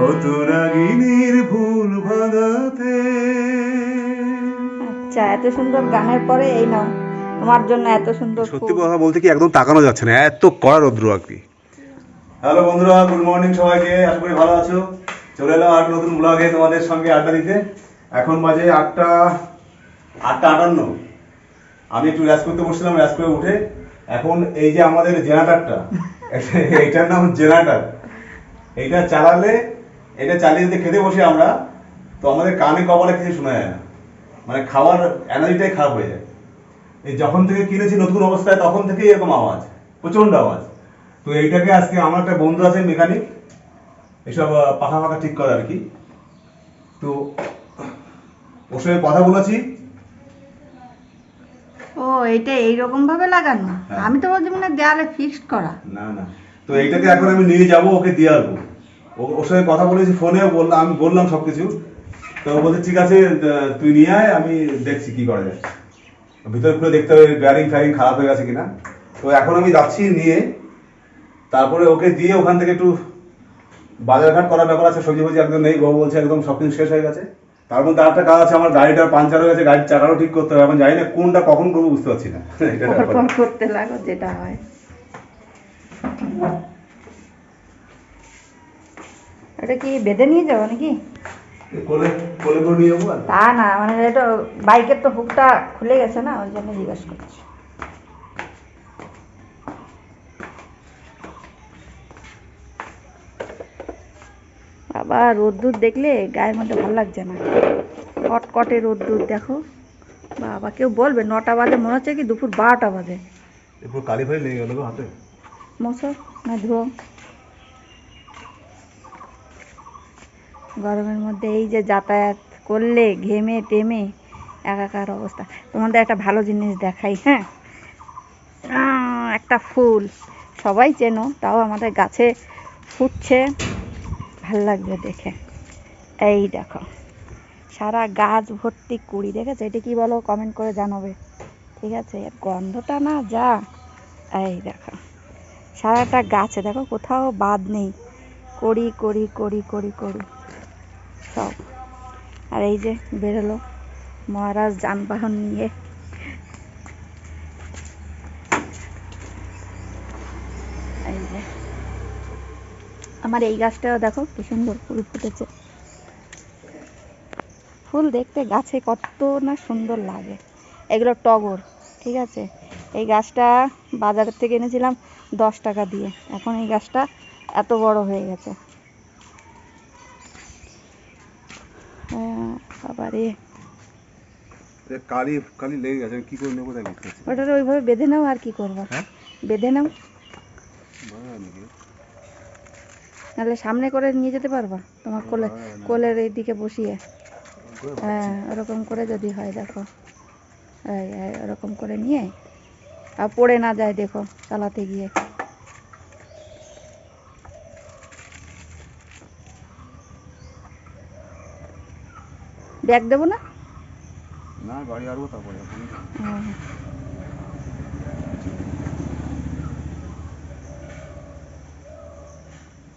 কত রাগিনীর ভুল ভাঙাতে। আচ্ছা এত সুন্দর গানের পরে এই নাও তোমার জন্য এত সুন্দর সত্যি কথা বলতে কি একদম তাকানো যাচ্ছে না এত কড়া রৌদ্র আর কি হ্যালো বন্ধুরা গুড মর্নিং সবাইকে আশা করি ভালো আছো। চলে এলাম আর নতুন ব্লগে তোমাদের সঙ্গে আড্ডা দিতে। এখন বাজে আটটা আটটা আটান্ন। আমি একটু র্যাস করতে বসছিলাম র্যাস করে উঠে। এখন এই যে আমাদের জেনারেটারটা এইটার নাম জেনারেটার। এইটা চালালে এটা চালিয়ে যদি খেতে বসি আমরা তো আমাদের কানে কপালে কিছু শোনা যায় না। মানে খাওয়ার এনার্জিটাই খারাপ হয়ে যায়। এই যখন থেকে কিনেছি নতুন অবস্থায় তখন থেকেই এরকম আওয়াজ প্রচণ্ড আওয়াজ। তো এইটাকে আজকে আমার একটা বন্ধু আছে মেকানিক এসব পাখা ফাঁকা ঠিক করে আর কি। তো ওর সঙ্গে কথা বলেছি। ও এইটা এইরকম ভাবে লাগানো? হ্যাঁ। আমি তো বলছি মানে দেয়ালে ফিক্সড করা। না না। তো এইটাকে এখন আমি নিয়ে যাব ওকে দিয়ে আসব। ওর সঙ্গে কথা বলেছি ফোনেও বললাম আমি বললাম সব কিছু তো বলছে, ঠিক আছে তুই নিয়ে আয়, আমি দেখছি কি করা যায়। ভিতরে খুলে দেখতে হবে ব্যারিং ফ্যারিং খারাপ হয়ে গেছে কিনা। তো এখন আমি যাচ্ছি নিয়ে। তারপরে ওকে দিয়ে ওখান থেকে একটু বাজারঘাট করার ব্যাপার আছে, সবজি ফবজি একদম নেই। বউ বলছে, একদম কিছু শেষ হয়ে গেছে। তার মধ্যে আরেকটা কাজ আছে, আমার গাড়িটা পাঞ্চার হয়ে গেছে, গাড়ির চাকাটাও ঠিক করতে হবে। এখন জানি না কোনটা কখন করব, বুঝতে পারছি না। করতে লাগো, যেটা হয়। এটা কি বেঁধে নিয়ে যাব নাকি? তা না মানে এটা বাইকের তো হুকটা খুলে গেছে না ওই জন্য জিজ্ঞাসা করছি। বাবা রোদ্দুর দেখলে গায়ের মধ্যে ভালো লাগছে না। কটকটে রোদ্দুর দেখো। বাবা কেউ বলবে নটা বাজে মনে হচ্ছে কি দুপুর বারোটা বাজে। কালি ফালি লেগে গেল হাতে। মশো না ধুয়ো। গরমের মধ্যে এই যে যাতায়াত করলে, ঘেমে টেমে, একাকার অবস্থা। তোমাদের একটা ভালো জিনিস দেখাই হ্যাঁ? একটা ফুল। সবাই চেনো, তাও আমাদের গাছে ফুটছে। ভালো লাগবে দেখে। এই দেখো, সারা গাছ ভর্তি কুড়ি, দেখেছ? এটা কি বলো? কমেন্ট করে জানাবে। ঠিক আছে? এর গন্ধটা না যা। এই দেখো, সারাটা গাছে, দেখো, কোথাও বাদ নেই। করি করি করি করি করি সব। আর এই যে বেরোলো মহারাজ যানবাহন নিয়ে। এই যে আমার এই গাছটাও দেখো কি সুন্দর ফুল ফুটেছে। ফুল দেখতে গাছে কত না সুন্দর লাগে। এগুলো টগর, ঠিক আছে? এই গাছটা বাজারের থেকে এনেছিলাম দশ টাকা দিয়ে। এখন এই গাছটা এত বড় হয়ে গেছে। বাবারে। কালি কালি লেগে গেছে কি করে নেব তাই। ওটার ওইভাবে বেঁধে নাও আর কি করব। হ্যাঁ? বেঁধে নাও। হয়? নাহলে সামনে করে নিয়ে যেতে পারবা তোমার কোলে কোলের এই দিকে বসিয়ে হ্যাঁ ওরকম করে যদি হয় দেখো। ওরকম করে নিয়ে। আর পড়ে না যায় দেখো চালাতে গিয়ে। ব্যাগ দেবো না? না গাড়ি আরবো তারপরে।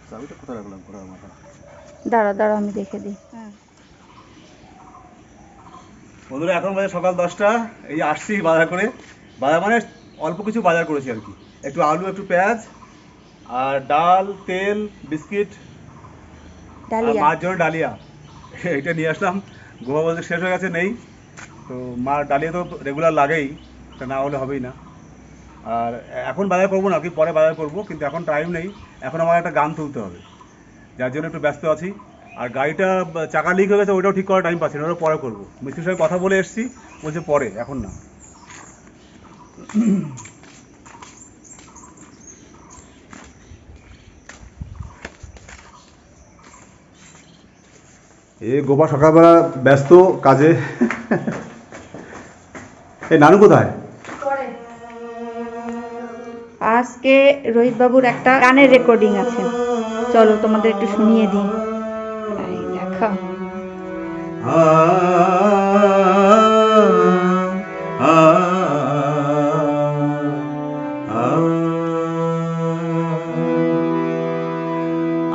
চাবিটা কোথায় রাখলাম? ঘোড়ার মাথা দাঁড়াও দাঁড়াও আমি দেখে দিই। হ্যাঁ। বন্ধুরা এখন বাজে সকাল দশটা। এই যে আসছি বাজার করে। বাজার মানে অল্প কিছু বাজার করেছি আর কি। একটু আলু একটু পেঁয়াজ আর ডাল তেল বিস্কিট জন্য ডালিয়া। এটা নিয়ে আসলাম। গোয়া বলতে শেষ হয়ে গেছে, নেই। তো মার ডালিয়া তো রেগুলার লাগেই, তা না হলে হবেই না। আর এখন বাজার করব না, কি পরে বাজার করব, কিন্তু এখন টাইম নেই। এখন আমার একটা গান তুলতে হবে। যার জন্য একটু ব্যস্ত আছি। আর গাড়িটা, চাকা লিক হয়ে গেছে, ওইটাও ঠিক করার টাইম পাচ্ছি না, ওটা পরে করব। মিস্ত্রির সঙ্গে কথা বলে এসেছি, বলছে পরে, এখন না। এ গোপা সকালবেলা ব্যস্ত কাজে। এই নানু কোথায়? আজকে রোহিত বাবুর একটা গানের রেকর্ডিং আছে। চলো তোমাদের একটু শুনিয়ে দিই। দেখো।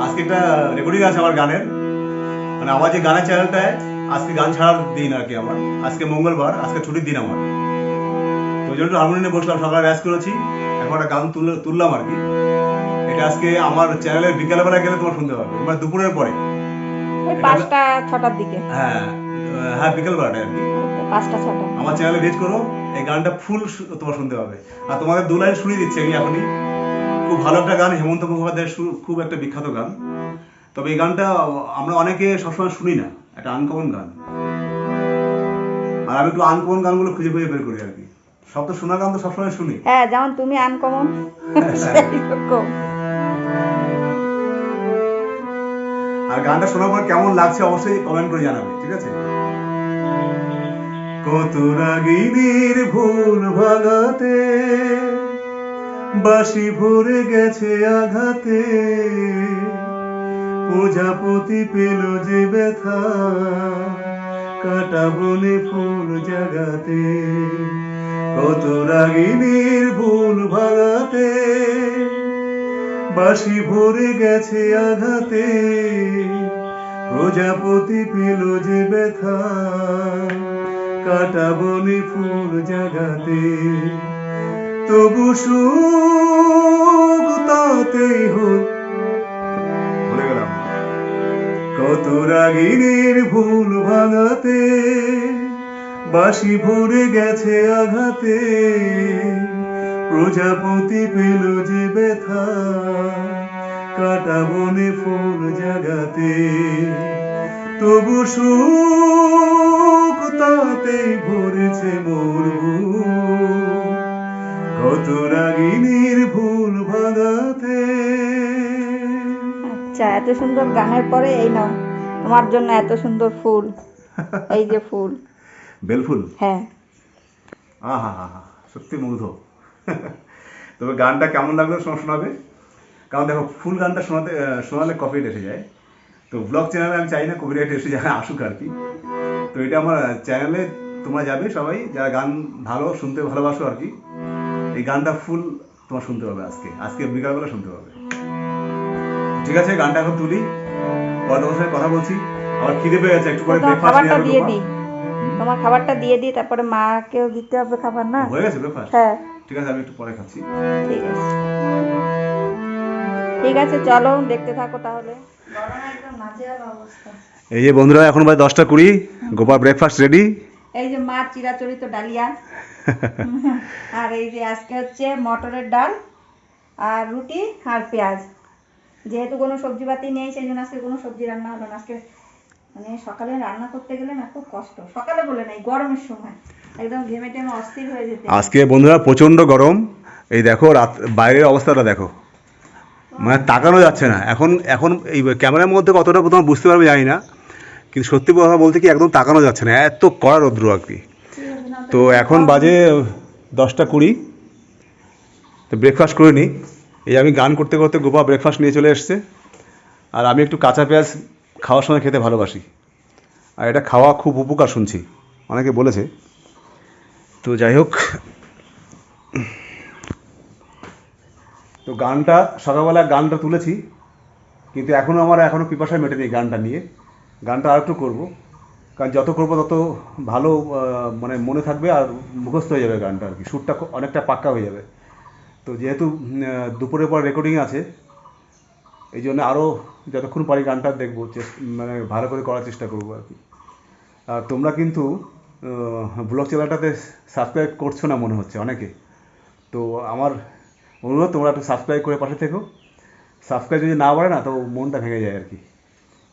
আজকে একটা রেকর্ডিং আছে আমার গানের। মানে আমার যে গানের চ্যানেলটায় আজকে গান ছাড়ার দিন আর কি আমার। আজকে মঙ্গলবার আজকে ছুটির দিন আমার। তো ওই জন্য হারমোনিয়ামে বসলাম সকালে র্যাস করেছি। এখন একটা গান তুলে তুললাম আর কি। এটা আজকে আমার চ্যানেলে বিকালবেলা গেলে তোমার শুনতে পারবে মানে দুপুরের পরে। পাঁচটা ছটার দিকে। হ্যাঁ হ্যাঁ বিকালবেলাটায় আর কি। পাঁচটা ছটা। আমার চ্যানেলে ভিজিট করো এই গানটা ফুল তোমার শুনতে পাবে। আর তোমাদের দু লাইন শুনিয়ে দিচ্ছি আমি এখনই। খুব ভালো একটা গান হেমন্ত মুখোপাধ্যায়ের খুব একটা বিখ্যাত গান। তবে এই গানটা আমরা অনেকে সবসময় শুনি না একটা আনকমন গান। আর আমি একটু আনকমন গানগুলো খুঁজে খুঁজে বের করি আর কি। সব তো শোনা গান তো সবসময় শুনি। হ্যাঁ যেমন তুমি আনকমন আর গানটা শোনার পর কেমন লাগছে অবশ্যই কমেন্ট করে জানাবে ঠিক আছে? কত রাগিনীর ভুল ভাঙাতে বাসি ভরে গেছে আঘাতে। প্রজাপতি পেল যে ব্যথা, কাটা বনে ফুল জাগাতে, কত রাগিনীর ভুল ভাঙাতে বাসি ভরে গেছে আঘাতে, প্রজাপতি পেল যে ব্যথা, কাটা বনে ফুল জাগাতে। তবু সুখ তাতেই হোক কত রাগিনীর ভুল ভাঙাতে বাসি ভরে গেছে আঘাতে প্রজাপতি পেল যে ব্যথা, কাটা বনে ফুল জাগাতে তবু সুখ তাতেই ভরেছে মোর। কত রাগিনীর ভুল আচ্ছা এত সুন্দর গানের পরে এই নাও। তোমার জন্য এত সুন্দর ফুল। এই যে ফুল। বেলফুল? হ্যাঁ। আহা হা হা সত্যি মুগ্ধ। তবে গানটা কেমন লাগল শোনাবে? কারণ দেখো ফুল গানটা শোনাতে শোনালে কপিরাইট এসে যায়। তো ব্লগ চ্যানেলে আমি চাই না কপিরাইট এসে যায় আসুক আর কি। তো এটা আমার চ্যানেলে তোমরা যাবে সবাই যারা গান ভালো শুনতে ভালোবাসো আর কি। এই গানটা ফুল তোমার শুনতে পাবে আজকে। আজকে বিকালবেলা শুনতে পাবে। ঠিক আছে গানটা এখন তুলি। পরে তোমার কথা বলছি। আমার খিদে পেয়ে গেছে একটু পরে ব্রেকফাস্ট দিয়ে দিই। তোমার খাবারটা দিয়ে দিই তারপরে মাকেও দিতে হবে খাবার না? হয়ে গেছে ব্রেকফাস্ট হ্যাঁ। ঠিক আছে আমি একটু পরে খাচ্ছি। ঠিক আছে। ঠিক আছে চলো দেখতে থাকো তাহলে। এই যে বন্ধুরা এখন বাজে দশটা কুড়ি। গোপাল ব্রেকফাস্ট রেডি এই যে মাছ চিরাচরিত ডালিয়া। আর এই যে আজকে হচ্ছে মটরের ডাল আর রুটি আর পেঁয়াজ। যেহেতু কোনো সবজি পাতি নেই, সেই জন্য আজকে কোনো সবজি রান্না হলো না। আজকে মানে সকালে রান্না করতে গেলে না খুব কষ্ট। সকালে বলে নাই, গরমের সময়। একদম ঘেমে টেমে অস্থির হয়ে যেতে আজকে বন্ধুরা প্রচণ্ড গরম। এই দেখো, রাত, বাইরের অবস্থাটা দেখো। মানে তাকানো যাচ্ছে না। এখন এখন এই ক্যামেরার মধ্যে কতটা তোমার বুঝতে পারবে জানি না। কিন্তু সত্যি কথা বলতে কি একদম তাকানো যাচ্ছে না। এত কড়া রৌদ্র আর কি তো এখন বাজে দশটা কুড়ি। তো ব্রেকফাস্ট করে নিই। এই আমি গান করতে করতে গোপা ব্রেকফাস্ট নিয়ে চলে এসছে। আর আমি একটু কাঁচা পেঁয়াজ খাওয়ার সময় খেতে ভালোবাসি। আর এটা খাওয়া খুব উপকার শুনছি। অনেকে বলেছে। তো যাই হোক। তো গানটা সকালবেলা গানটা তুলেছি। কিন্তু এখনও আমার এখনও পিপাসায় মেটেনি গানটা নিয়ে। গানটা আর একটু করব। কারণ যত করব তত ভালো মানে মনে থাকবে আর মুখস্থ হয়ে যাবে গানটা আর কি। সুরটা অনেকটা পাক্কা হয়ে যাবে। তো যেহেতু দুপুরের পর রেকর্ডিং আছে, এই জন্য আরও যতক্ষণ পারি গানটা দেখব মানে ভালো করে করার চেষ্টা করব আর কি। আর তোমরা কিন্তু ব্লগ চ্যানেলটাতে সাবস্ক্রাইব করছ না মনে হচ্ছে অনেকে? তো আমার অনুরোধ, তোমরা একটু সাবস্ক্রাইব করে পাশে থেকো। সাবস্ক্রাইব যদি না বাড়ে না, তো মনটা ভেঙে যায় আর কি।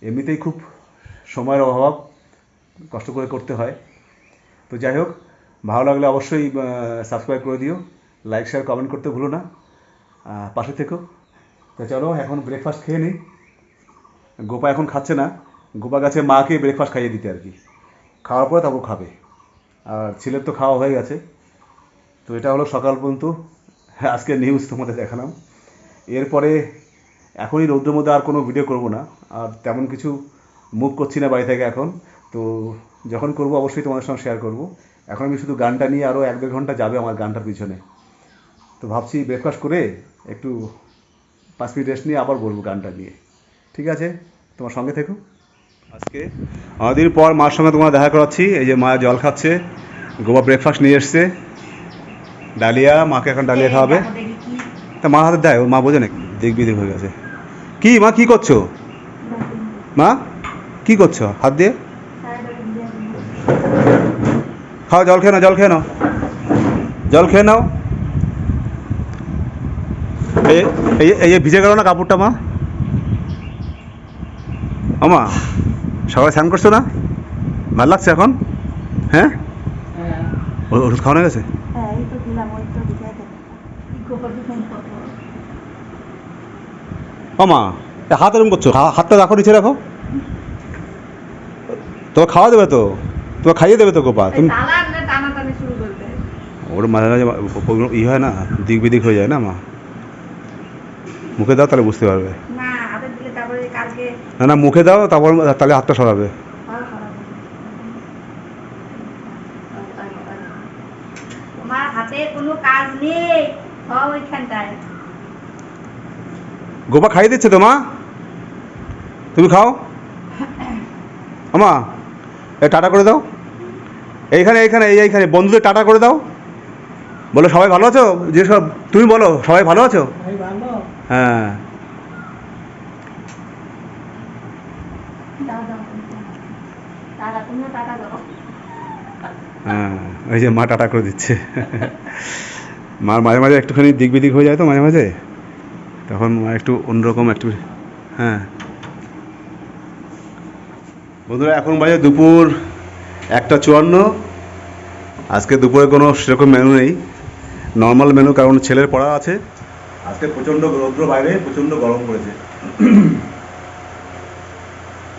এমনিতেই খুব সময়ের অভাব, কষ্ট করে করতে হয়। তো যাই হোক, ভালো লাগলে অবশ্যই সাবস্ক্রাইব করে দিও। লাইক শেয়ার কমেন্ট করতে ভুলো না। পাশে থেকো। তো চলো, এখন ব্রেকফাস্ট খেয়ে নিই। গোপা এখন খাচ্ছে না। গোপা গাছে মাকে ব্রেকফাস্ট খাইয়ে দিতে আর কি। খাওয়ার পরে তারপর খাবে। আর ছেলের তো খাওয়া হয়ে গেছে। তো এটা হলো সকাল পর্যন্ত। আজকে নিউজ তোমাদের দেখালাম। এরপরে এখনই রৌদ্রের মধ্যে আর কোনো ভিডিও করব না। আর তেমন কিছু মুভ করছি না বাড়ি থেকে এখন। তো যখন করব অবশ্যই তোমাদের সঙ্গে শেয়ার করব। এখন আমি শুধু গানটা নিয়ে আরও এক দেড় ঘণ্টা যাবে আমার গানটার পিছনে। তো ভাবছি ব্রেকফাস্ট করে একটু পাঁচ মিনিট রেস্ট নিয়ে আবার বলব গানটা নিয়ে। ঠিক আছে? তোমার সঙ্গে থেকো। আজকে অনেকদিন পর মার সঙ্গে তোমার দেখা করাচ্ছি। এই যে মা জল খাচ্ছে গোবা ব্রেকফাস্ট নিয়ে এসছে। ডালিয়া মাকে এখন ডালিয়া খাওয়াবে। দেখো তা মা হাতে দেয় ওর মা বোঝে নাকি দেখবি দেখ হয়ে গেছে। কি মা কি করছ? মা কি করছ? হাত দিয়ে? খাও জল খেয়ে নাও জল খেয়ে নাও। জল খেয়ে নাও। এই ভিজে গেল না কাপড়টা মা? ও মা সকালে স্নান করছ না? ভালো লাগছে এখন? হ্যাঁ? ওষুধ খাওয়ানো গেছে? হ্যাঁ এই তো দিলাম ওই তো দিতে হবে। গোবর দিলাম কত। ও মা হাত এরকম করছ? হাতটা রাখো নিচে রাখো। তোমাকে খাওয়া দেবে তো? তোমাকে খাইয়ে দেবে তো গোপা তুমি। ওর মাঝে মাঝে ওগুলো ই হয় না দিক বিদিক হয়ে যায় না মা? মুখে দাও তাহলে বুঝতে পারবে। না, হাতে দিলে তারপরে কালকে না না মুখে দাও তারপর তাহলে হাতটা সরাবে। ভালো ওইখানটায়। গোপা খাইয়ে দিচ্ছে তো মা? তুমি খাও। আমা এ টাটা করে দাও। এইখানে এইখানে এই এইখানে বন্ধুদের টাটা করে দাও। বলো সবাই ভালো আছো? যে সব তুমি বলো সবাই ভালো আছো? হ্যাঁ। হ্যাঁ ওই যে মা টাটা করে দিচ্ছে। মার মাঝে মাঝে একটুখানি দিক বিদিক হয়ে যায় তো মাঝে মাঝে? তখন মা একটু অন্যরকম একটু হ্যাঁ। বন্ধুরা, এখন বাজে দুপুর একটা চুয়ান্ন। আজকে দুপুরে কোনো সেরকম মেনু নেই। নর্মাল মেনু কারণ ছেলের পড়া আছে। আজকে প্রচণ্ড রৌদ্র বাইরে প্রচণ্ড গরম পড়েছে।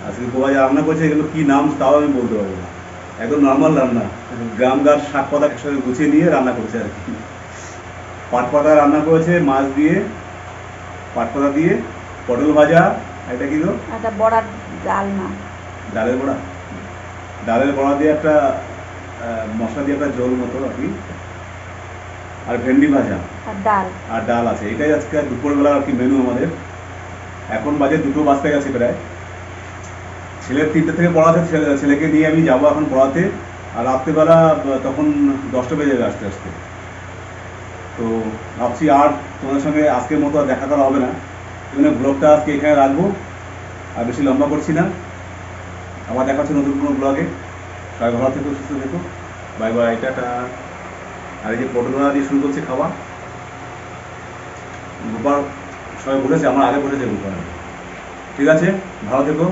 আজকে গোয়া যা রান্না করছে এগুলো কী নাম তাও আমি বলতে পারব না। একদম নর্মাল রান্না। গ্রাম গাছ শাক পাতা একসাথে গুছিয়ে নিয়ে রান্না করেছে আর কি। পাট পাতা রান্না করেছে মাছ দিয়ে পাট পাতা দিয়ে পটল ভাজা এটা কি বড়ার ডাল না। ডালের বড়া। ডালের বড়া দিয়ে একটা মশলা দিয়ে একটা ঝোল মতো আর কি। আর ভেন্ডি ভাজা। আর ডাল। আর ডাল আছে। এটাই আজকে দুপুরবেলা আর কি মেনু আমাদের। এখন বাজে দুটো বাজতে গেছে প্রায়। ছেলের তিনটে থেকে পড়াতে ছেলে ছেলেকে নিয়ে আমি যাব এখন পড়াতে। আর রাত্রেবেলা তখন দশটা বেজে যাবে আস্তে আস্তে। তো ভাবছি আর তোমাদের সঙ্গে আজকের মতো আর দেখা করা হবে না। জন্য ব্লগটা আজকে এখানে রাখব। আর বেশি লম্বা করছি না। আবার দেখা হচ্ছে নতুন কোনো ব্লগে সবাই ভালো থেকো সুস্থ থেকো। Bye bye tata. আর এই যে পটলরা দিয়ে শুরু করছে খাওয়া গোপাল সবাই বলেছে, আমার আগে বলেছে গোপাল। ঠিক আছে? ভালো থেকো।